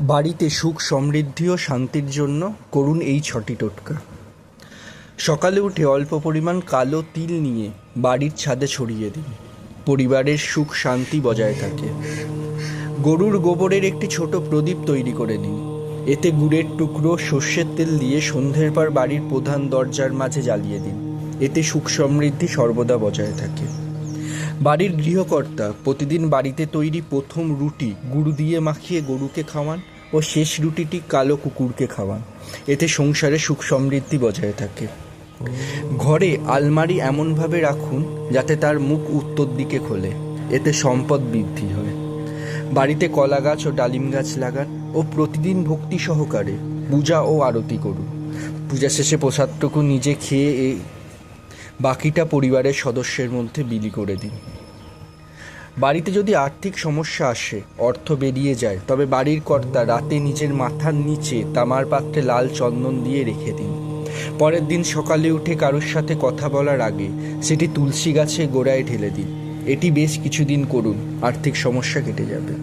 বাড়িতে সুখ, সমৃদ্ধি ও শান্তির জন্য করুন এই ছটি টোটকা। সকালে উঠে অল্প পরিমাণ কালো তিল নিয়ে বাড়ির ছাদে ছড়িয়ে দিন। পরিবারের সুখ, শান্তি বজায় থাকে। গরুর গোবরের একটি ছোট প্রদীপ তৈরি করে নিন। এতে গুড়ের টুকরো, সর্ষের তেল দিয়ে সন্ধ্যের পর বাড়ির প্রধান দরজার মাঝে জ্বালিয়ে দিন। এতে সুখ, সমৃদ্ধি সর্বদা বজায় থাকে। বাড়ির গৃহকর্তা প্রতিদিন বাড়িতে তৈরি প্রথম রুটি গুড় দিয়ে মাখিয়ে গরুকে খাওয়ান ও শেষ রুটিটি কালো কুকুরকে খাওয়ান। এতে সংসারে সুখ সমৃদ্ধি বজায় থাকে। ঘরে আলমারি এমনভাবে রাখুন যাতে তার মুখ উত্তর দিকে খোলে। এতে সম্পদ বৃদ্ধি হয়। বাড়িতে কলা গাছ ও ডালিম গাছ লাগান ও প্রতিদিন ভক্তি সহকারে পূজা ও আরতি করুন। পূজা শেষে প্রসাদটুকু নিজে খেয়ে বাকিটা পরিবারের সদস্যের মধ্যে বিলি করে দিন। বাড়িতে যদি আর্থিক সমস্যা আসে, অর্থ বেরিয়ে যায়, তবে বাড়ির কর্তা রাতে নিজের মাথার নিচে তামার পাত্রে লাল চন্দন দিয়ে রেখে দিন। পরের দিন সকালে উঠে কারোর সাথে কথা বলার আগে সেটি তুলসী গাছে গোড়ায় ঢেলে দিন। এটি বেশ কিছুদিন করুন, আর্থিক সমস্যা কেটে যাবে।